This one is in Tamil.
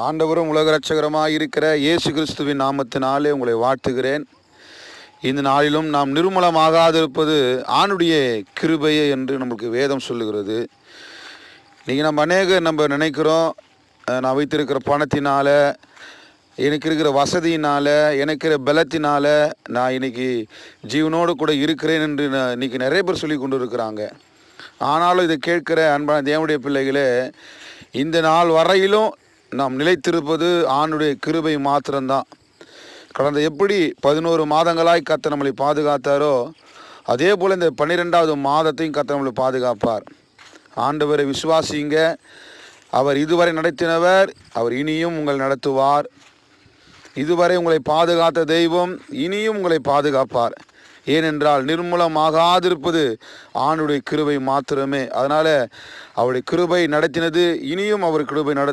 ஆண்டவரும் உலக ரட்சகரமாக இருக்கிற இயேசு கிறிஸ்துவின் நாமத்தினாலே உங்களை வாழ்த்துகிறேன். இந்த நாளிலும் நாம் நிர்மலமாகாதிருப்பது ஆணுடைய கிருபையே என்று நமக்கு வேதம் சொல்லுகிறது. இன்றைக்கி நம்ம அநேக நம்ம நினைக்கிறோம் நான் வைத்திருக்கிற பணத்தினால் எனக்கு இருக்கிற வசதியினால் எனக்கு இருக்கிற பலத்தினால் நான் இன்னைக்கு ஜீவனோடு கூட இருக்கிறேன் என்று நான் இன்னைக்கு நிறைய பேர் சொல்லி கொண்டு இருக்கிறாங்க ஆனாலும் இதை கேட்கிற அன்பான தேவனுடைய பிள்ளைகளே இந்த நாள் வரையிலும் நாம் நிலைத்திருப்பது ஆணுடைய கிருபை மாத்திரம்தான். கடந்த எப்படி பதினோரு மாதங்களாய் கத்த நம்மளை பாதுகாத்தாரோ அதே போல் இந்த பன்னிரெண்டாவது மாதத்தையும் கத்த நம்மளை பாதுகாப்பார். ஆண்டவரை விசுவாசிங்க. அவர் இதுவரை நடத்தினவர் அவர் இனியும் உங்கள் நடத்துவார். இதுவரை உங்களை பாதுகாத்த தெய்வம் இனியும் உங்களை பாதுகாப்பார். ஏனென்றால் நிர்மூலமாகாதிருப்பது ஆணுடைய கிருபை மாத்திரமே. அதனால் அவருடைய கிருபை நடத்தினது இனியும் அவர் கிருபை நட